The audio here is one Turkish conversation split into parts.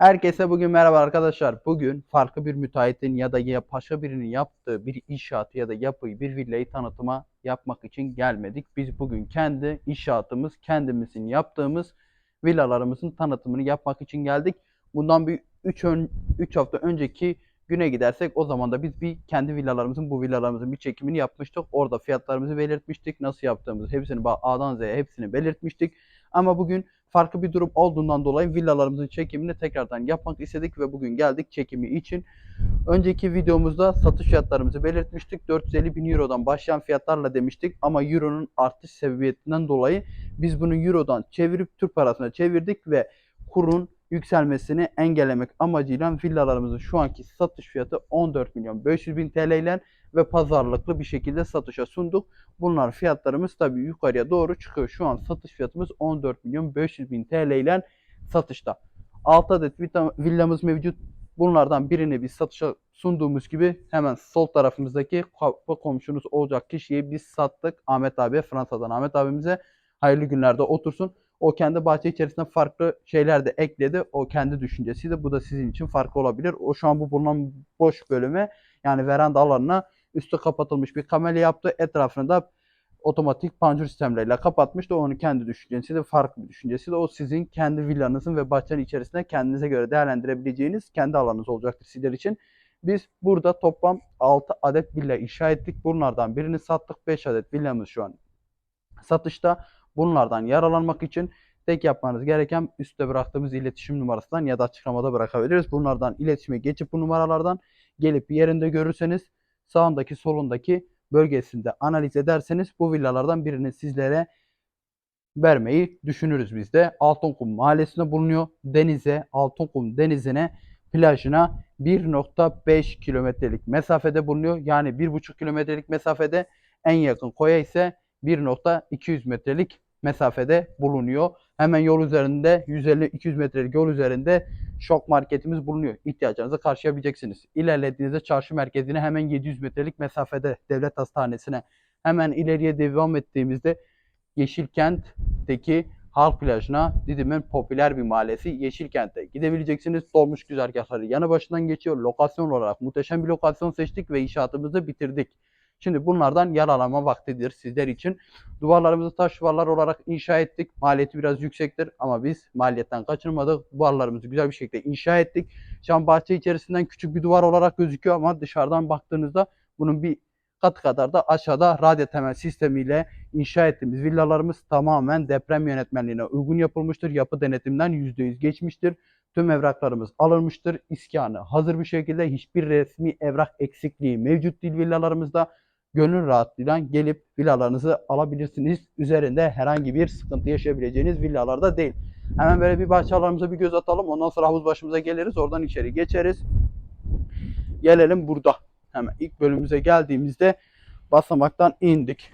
Herkese bugün merhaba arkadaşlar. Bugün farklı bir müteahhitin ya da ya başka birinin yaptığı bir inşaatı ya da yapıyı bir villayı tanıtıma yapmak için gelmedik. Biz bugün kendi inşaatımız, kendimizin yaptığımız villalarımızın tanıtımını yapmak için geldik. Bundan bir 3 ön, 3 hafta önceki güne gidersek o zaman da biz bir kendi villalarımızın bu villalarımızın bir çekimini yapmıştık. Orada fiyatlarımızı belirtmiştik. Nasıl yaptığımızı hepsini A'dan Z'ye hepsini belirtmiştik. Ama bugün farklı bir durum olduğundan dolayı villalarımızın çekimini tekrardan yapmak istedik ve bugün geldik çekimi için. Önceki videomuzda satış fiyatlarımızı belirtmiştik. 450 bin Euro'dan başlayan fiyatlarla demiştik ama Euro'nun artış sebebiyetinden dolayı biz bunu Euro'dan çevirip Türk parasına çevirdik ve kurun yükselmesini engellemek amacıyla villalarımızın şu anki satış fiyatı 14 milyon 500 bin TL ile ve pazarlıklı bir şekilde satışa sunduk. Bunlar fiyatlarımız tabii yukarıya doğru çıkıyor. Şu an satış fiyatımız 14 milyon 500 bin TL ile satışta. 6 adet villamız mevcut. Bunlardan birini biz satışa sunduğumuz gibi hemen sol tarafımızdaki komşunuz olacak kişiyi biz sattık. Ahmet abiye Fransa'dan Ahmet abimize hayırlı günlerde otursun. O kendi bahçe içerisinde farklı şeyler de ekledi. O kendi düşüncesiydi. Bu da sizin için farklı olabilir. O şu an bu bulunan boş bölüme yani veranda alanına üstü kapatılmış bir kamelya yaptı. Etrafını da otomatik panjur sistemleriyle kapatmıştı. O onun kendi düşüncesi de farklı bir düşüncesi de o sizin kendi villanızın ve bahçenin içerisinde kendinize göre değerlendirebileceğiniz kendi alanınız olacaktır sizler için. Biz burada toplam 6 adet villa inşa ettik. Bunlardan birini sattık. 5 adet villamız şu an satışta. Bunlardan yararlanmak için tek yapmanız gereken üstte bıraktığımız iletişim numarasından ya da açıklamada bırakabiliriz. Bunlardan iletişime geçip bu numaralardan gelip yerinde görürseniz sağındaki solundaki bölgesinde analiz ederseniz bu villalardan birini sizlere vermeyi düşünürüz biz de. Altınkum mahallesinde bulunuyor. Denize, Altınkum denizine, plajına 1.5 kilometrelik mesafede bulunuyor. Yani 1.5 kilometrelik mesafede en yakın koya ise 1.200 metrelik mesafede bulunuyor. Hemen yol üzerinde 150-200 metrelik yol üzerinde şok marketimiz bulunuyor. İhtiyacınızı karşılayabileceksiniz. İlerlediğinizde çarşı merkezine hemen 700 metrelik mesafede devlet hastanesine hemen ileriye devam ettiğimizde Yeşilkent'teki halk plajına Didim'in popüler bir mahallesi Yeşilkent'e gidebileceksiniz. Dolmuş güzergahları yanı başından geçiyor. Lokasyon olarak muhteşem bir lokasyon seçtik ve inşaatımızı bitirdik. Şimdi bunlardan yararlanma vaktidir sizler için. Duvarlarımızı taş duvarlar olarak inşa ettik. Maliyeti biraz yüksektir ama biz maliyetten kaçırmadık. Duvarlarımızı güzel bir şekilde inşa ettik. Şu an bahçe içerisinden küçük bir duvar olarak gözüküyor ama dışarıdan baktığınızda bunun bir katı kadar da aşağıda radyo temel sistemiyle inşa ettiğimiz villalarımız tamamen deprem yönetmenliğine uygun yapılmıştır. Yapı denetiminden %100 geçmiştir. Tüm evraklarımız alınmıştır. İskanı hazır bir şekilde hiçbir resmi evrak eksikliği mevcut değil villalarımızda. Gönül rahatlığıyla gelip villalarınızı alabilirsiniz. Üzerinde herhangi bir sıkıntı yaşayabileceğiniz villalarda değil. Hemen böyle bir bahçe alanımıza bir göz atalım. Ondan sonra havuz başımıza geliriz. Oradan içeri geçeriz. Gelelim burada. Hemen ilk bölümümüze geldiğimizde basamaktan indik.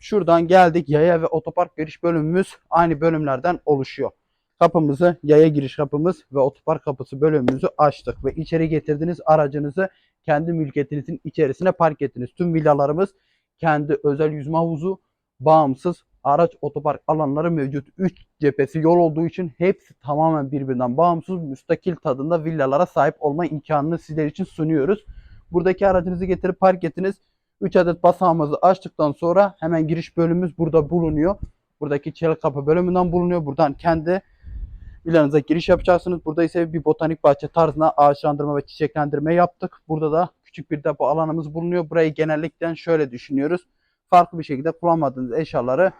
Şuradan geldik. Yaya ve otopark giriş bölümümüz aynı bölümlerden oluşuyor. Kapımızı, yaya giriş kapımız ve otopark kapısı bölümümüzü açtık ve içeri getirdiğiniz aracınızı kendi mülkiyetinizin içerisine park ettiniz. Tüm villalarımız kendi özel yüzme havuzu, bağımsız araç otopark alanları mevcut. 3 cephesi yol olduğu için hepsi tamamen birbirinden bağımsız, müstakil tadında villalara sahip olma imkanını sizler için sunuyoruz. Buradaki aracınızı getirip park ettiniz. 3 adet basağımızı açtıktan sonra hemen giriş bölümümüz burada bulunuyor. Buradaki çelik kapı bölümünden bulunuyor. Buradan kendi villanıza giriş yapacaksınız. Burada ise bir botanik bahçe tarzına ağaçlandırma ve çiçeklendirme yaptık. Burada da küçük bir depo alanımız bulunuyor. Burayı genellikle şöyle düşünüyoruz. Farklı bir şekilde kullanmadığınız eşyaları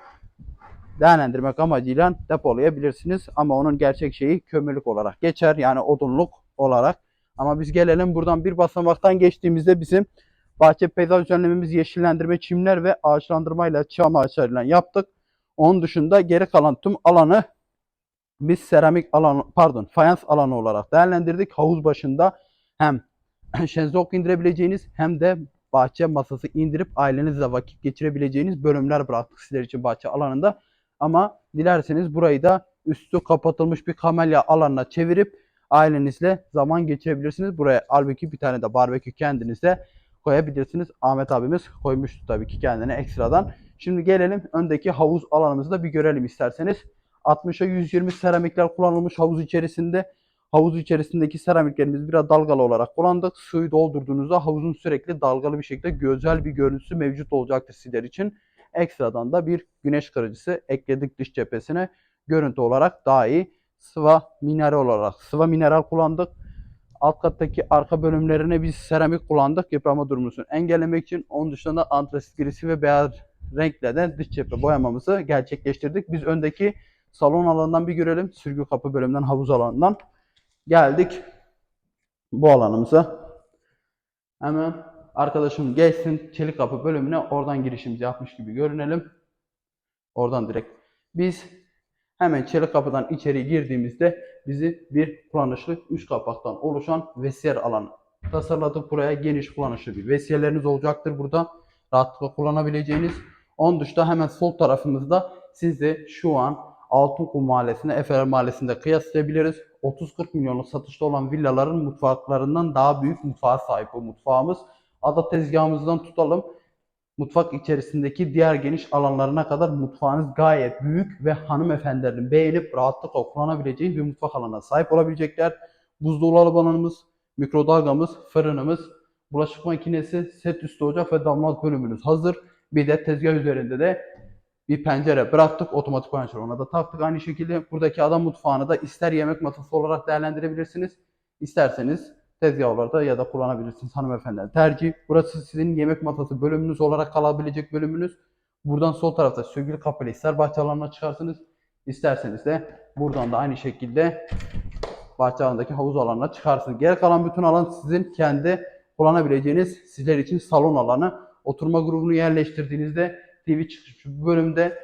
değerlendirmek amacıyla depolayabilirsiniz. Ama onun gerçek şeyi kömürlük olarak geçer. Yani odunluk olarak. Ama biz gelelim buradan bir basamaktan geçtiğimizde bizim bahçe peyzaj düzenlememiz yeşillendirme, çimler ve ağaçlandırmayla, çam ağaçlarıyla yaptık. Onun dışında geri kalan tüm alanı biz seramik alanı, pardon fayans alanı olarak değerlendirdik. Havuz başında hem şezlong indirebileceğiniz hem de bahçe masası indirip ailenizle vakit geçirebileceğiniz bölümler bıraktık sizler için bahçe alanında. Ama dilerseniz burayı da üstü kapatılmış bir kamelya alanına çevirip ailenizle zaman geçirebilirsiniz. Buraya halbuki bir tane de barbekü kendinize koyabilirsiniz. Ahmet abimiz koymuştu tabii ki kendine ekstradan. Şimdi gelelim öndeki havuz alanımızı da bir görelim isterseniz. 60'a 120 seramikler kullanılmış havuz içerisinde. Havuz içerisindeki seramiklerimizi biraz dalgalı olarak kullandık. Suyu doldurduğunuzda havuzun sürekli dalgalı bir şekilde güzel bir görüntüsü mevcut olacaktır sizler için. Ekstradan da bir güneş kırıcısı ekledik dış cephesine. Görüntü olarak daha iyi. Sıva mineral olarak sıva mineral kullandık. Alt kattaki arka bölümlerine biz seramik kullandık yıprama durumunu engellemek için. Onun dışında antrasit grisi ve beyaz renkle de dış cephe boyamamızı gerçekleştirdik. Biz öndeki salon alanından bir görelim. Sürgü kapı bölümünden havuz alanından geldik bu alanımıza. Hemen arkadaşım geçsin çelik kapı bölümüne oradan girişimizi yapmış gibi görünelim. Oradan direkt. Biz hemen çelik kapıdan içeri girdiğimizde bizi bir kullanışlı 3 kapaktan oluşan vesiyer alanı tasarladık. Buraya geniş kullanışlı bir vesiyerleriniz olacaktır burada. Rahatlıkla kullanabileceğiniz. Onun dışında hemen sol tarafımızda sizi şu an Altınkum Mahallesi'nde, Efeler Mahallesi'nde kıyaslayabiliriz. 30-40 milyonluk satışta olan villaların mutfaklarından daha büyük mutfağa sahip bu mutfağımız. Ada tezgahımızdan tutalım. Mutfak içerisindeki diğer geniş alanlarına kadar mutfağınız gayet büyük ve hanımefendilerin beğenip rahatlıkla kullanabileceği bir mutfak alanına sahip olabilecekler. Buzdolabı alanımız, mikrodalgamız, fırınımız, bulaşık makinesi, set üstü ocak ve damlak bölümümüz hazır. Bir de tezgah üzerinde de bir pencere bıraktık. Otomatik panjur ona da taktık. Aynı şekilde buradaki adam mutfağını da ister yemek masası olarak değerlendirebilirsiniz. isterseniz tezgah olarak da ya da kullanabilirsiniz hanımefendiler. Tercih. Burası sizin yemek masası bölümünüz olarak kalabilecek bölümünüz. Buradan sol tarafta sürgülü kapıyla ister bahçe alanına çıkarsınız. isterseniz de buradan da aynı şekilde bahçe alanındaki havuz alanına çıkarsınız. Geri kalan bütün alan sizin kendi kullanabileceğiniz sizler için salon alanı. Oturma grubunu yerleştirdiğinizde TV çıkış bölümde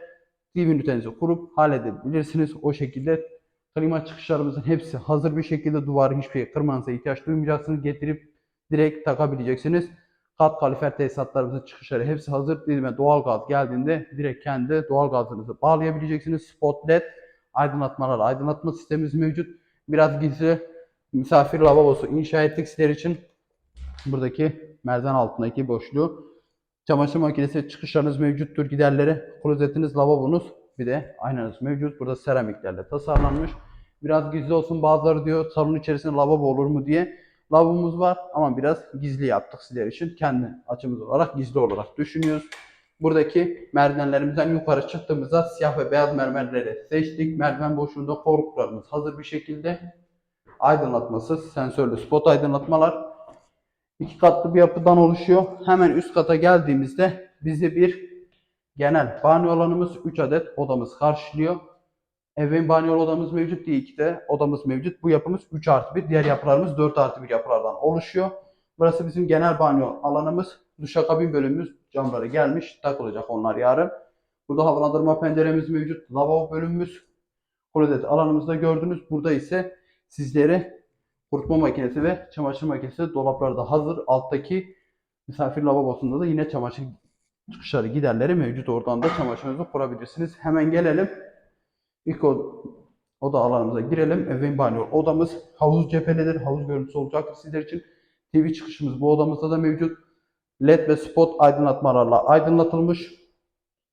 TV ünitenizi kurup halledebilirsiniz. O şekilde klima çıkışlarımızın hepsi hazır bir şekilde duvarı hiçbir şey kırmanıza ihtiyaç duymayacaksınız. Getirip direkt takabileceksiniz. Kat kalifer tesisatlarımızın çıkışları hepsi hazır. Dediğime doğalgaz geldiğinde direkt kendi doğalgazınızı bağlayabileceksiniz. Spot LED aydınlatmalar, aydınlatma sistemimiz mevcut. Biraz gizli misafir lavabosu inşa ettik sizler için. Buradaki merdiven altındaki boşluğu Çamaşır makinesi çıkışlarınız mevcuttur. Giderleri, klozetiniz, lavabonuz bir de aynanız mevcut. Burada seramiklerle tasarlanmış. Biraz gizli olsun bazıları diyor salon içerisinde lavabo olur mu diye. Lavabomuz var ama biraz gizli yaptık sizler için. Kendi açımız olarak gizli olarak düşünüyoruz. Buradaki merdivenlerimizden yukarı çıktığımızda siyah ve beyaz mermerleri seçtik. Merdiven boşluğunda korkuluklarımız hazır bir şekilde. Aydınlatması, sensörlü spot aydınlatmalar. İki katlı bir yapıdan oluşuyor. Hemen üst kata geldiğimizde bizi bir genel banyo alanımız 3 adet odamız karşılıyor. Evin banyo odamız mevcut diye iki de odamız mevcut. Bu yapımız 3 artı 1. Diğer yapılarımız 4 artı 1 yapılardan oluşuyor. Burası bizim genel banyo alanımız. Duşakabin bölümümüz camları gelmiş. Takılacak onlar yarın. Burada havalandırma penceremiz mevcut. Lavabo bölümümüz. Klozet alanımızda gördünüz. Burada ise sizlere kurutma makinesi ve çamaşır makinesi dolaplarda hazır. Alttaki misafir lavabosunda da yine çamaşır çıkışları giderleri mevcut. Oradan da çamaşırınızı kurabilirsiniz. Hemen gelelim. İlk o, oda alanımıza girelim. Evin banyo odamız havuz cephelidir. Havuz görüntüsü olacaktır sizler için. TV çıkışımız bu odamızda da mevcut. LED ve spot aydınlatmalarla aydınlatılmış.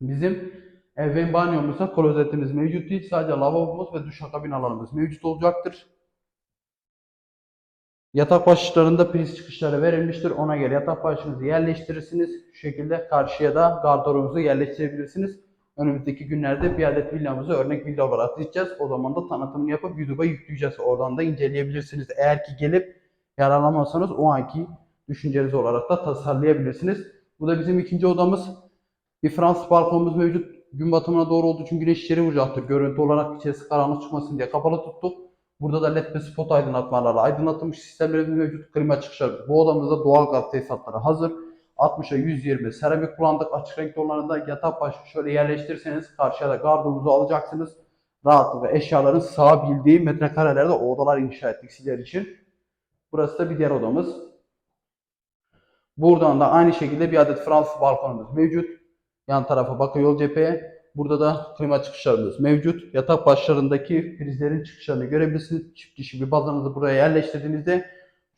Bizim evin banyomuzda klozetimiz mevcut değil. Sadece lavabomuz ve duşakabin alanımız mevcut olacaktır. Yatak başlıklarında priz çıkışları verilmiştir. Ona göre yatak başlığınızı yerleştirirsiniz. Şu şekilde karşıya da gardırobunuzu yerleştirebilirsiniz. Önümüzdeki günlerde bir adet villamızı örnek villa olarak dizeceğiz. O zaman da tanıtımını yapıp YouTube'a yükleyeceğiz. Oradan da inceleyebilirsiniz. Eğer ki gelip yararlanmazsanız o anki düşünceniz olarak da tasarlayabilirsiniz. Bu da bizim ikinci odamız. Bir Fransız balkonumuz mevcut. Gün batımına doğru olduğu için güneş içeri vuracaktır. Görüntü olarak içerisi karanlık çıkmasın diye kapalı tuttuk. Burada da led ve spot aydınlatmalarla aydınlatılmış sistemlerimiz mevcut. Klima çıkışları. Bu odamızda doğal gaz tesisatları hazır. 60'a 120 seramik kullandık. Açık renkli olanlarında yatak başı şöyle yerleştirirseniz karşıya da gardırobunuzu alacaksınız. Rahatlıkla eşyaların sığabildiği metrekarelerde odalar inşa ettik sizler için. Burası da bir diğer odamız. Buradan da aynı şekilde bir adet Fransız balkonumuz mevcut. Yan tarafa bakıyor yol cepheye. Burada da klima çıkışlarımız mevcut. Yatak başlarındaki prizlerin çıkışlarını görebilirsiniz. Çift kişi bir bazanızı buraya yerleştirdiğinizde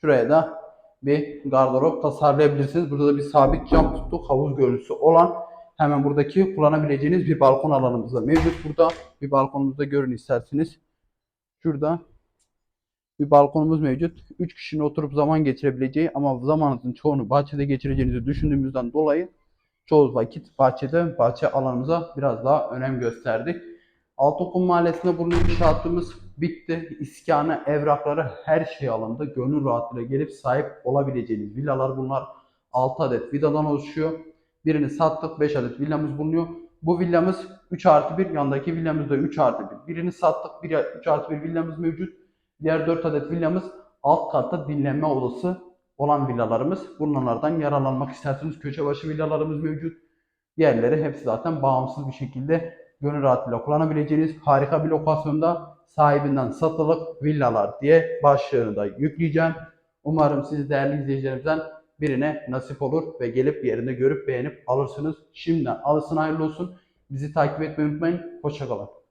şuraya da bir gardırop tasarlayabilirsiniz. Burada da bir sabit cam tuttuk. Havuz görüntüsü olan hemen buradaki kullanabileceğiniz bir balkon alanımız da mevcut burada. Bir balkonumuzda görün isterseniz. Şurada bir balkonumuz mevcut. 3 kişinin oturup zaman geçirebileceği ama zamanınızın çoğunu bahçede geçireceğinizi düşündüğümüzden dolayı çoğu vakit bahçede, bahçe alanımıza biraz daha önem gösterdik. Altıokul Mahallesi'nde bunun inşaatımız bitti. İskanı, evrakları her şey alındı. Gönül rahatlığıyla gelip sahip olabileceğiniz villalar bunlar. 6 adet villadan oluşuyor. Birini sattık. 5 adet villamız bulunuyor. Bu villamız 3 artı 1. Yandaki villamız da 3 artı 1. Birini sattık. 1, 3 artı 1 villamız mevcut. Diğer 4 adet villamız alt katta dinlenme odası olan villalarımız. Bunlardan yararlanmak isterseniz köşe başı villalarımız mevcut. Diğerleri hepsi zaten bağımsız bir şekilde gönül rahatlığıyla kullanabileceğiniz harika bir lokasyonda sahibinden satılık villalar diye başlığını da yükleyeceğim. Umarım siz değerli izleyicilerimizden birine nasip olur ve gelip yerinde görüp beğenip alırsınız. Şimdiden alırsın hayırlı olsun. Bizi takip etmeyi unutmayın. Hoşçakalın.